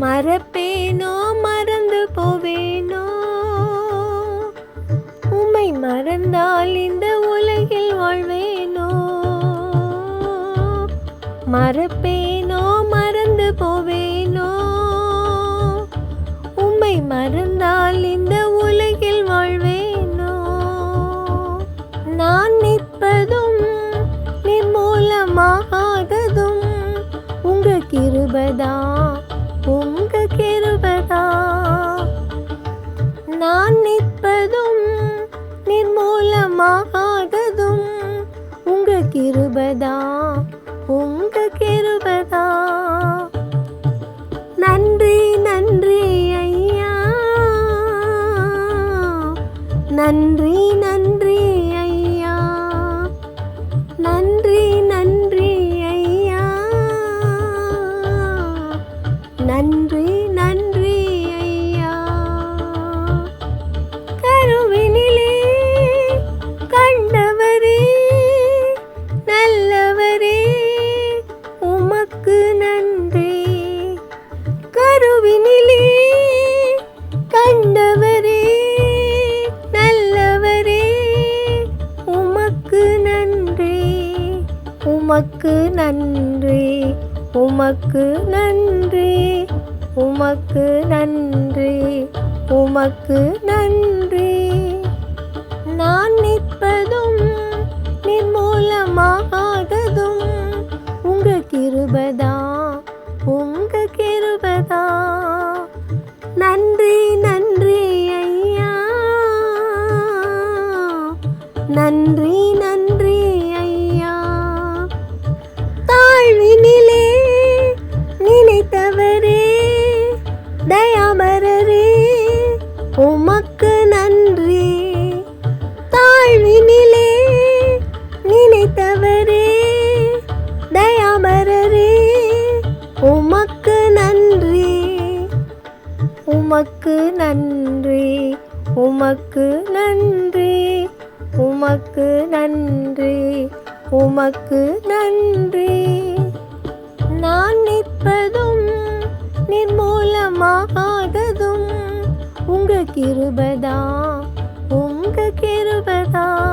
மறப்பேனோ? மறந்து போவேனோ? உம்மை மறந்தால் இந்த உலகில் வாழ்வேனோ? மறப்பேனோ? மறந்து போவேனோ? உம்மை மறந்தால் இந்த உலகில் வாழ்வேனோ? நான் நிற்பதும் நிர்மூலமாகாததும் உங்க கிருபதா நிர்மூலமாகாததும் உங்க கிருபதா? உங்க கிருபதா? நன்றி நன்றி ஐயா. நன்றி நன்றி ஐயா. நன்றி நன்றி ஐயா. நன்றி நன்றி உமக்கு நன்றி உமக்கு நன்றி உமக்கு நன்றி உமக்கு நன்றி. நான் நிற்பதும் நிர்மூலமாகாததும் உங்க கிருபதா உங்க கிருபதா. நன்றி நன்றி ஐயா நன்றி நன்றி. உமக்கு நன்றி உமக்கு நன்றி உமக்கு நன்றி உமக்கு நன்றி. நான் நிற்பதும் நிர்மூலமாகாததும் உங்க கிருபதா உங்க கிருபதா.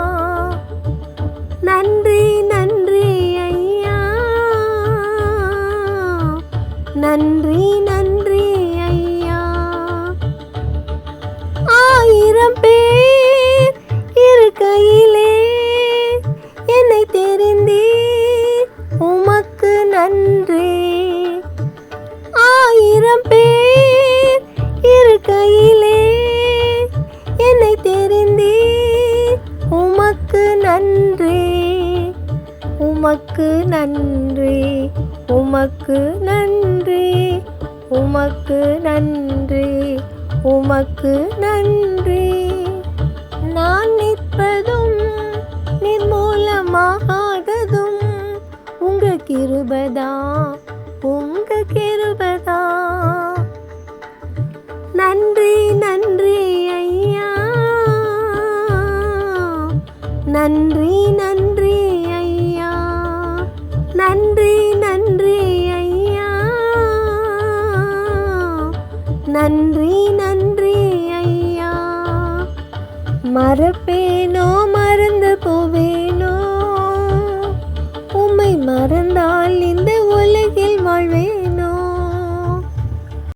உமக்கு நன்றி உமக்கு நன்றி உமக்கு நன்றி உமக்கு நன்றி. நான் நிற்பதும் நிர்மூலமாகாததும் உங்க கிருபதா உங்க கிருபதா. நன்றி நன்றி ஐயா நன்றி நன்றி. நன்றி நன்றி ஐயா. மறப்பேனோ மறந்து போவே.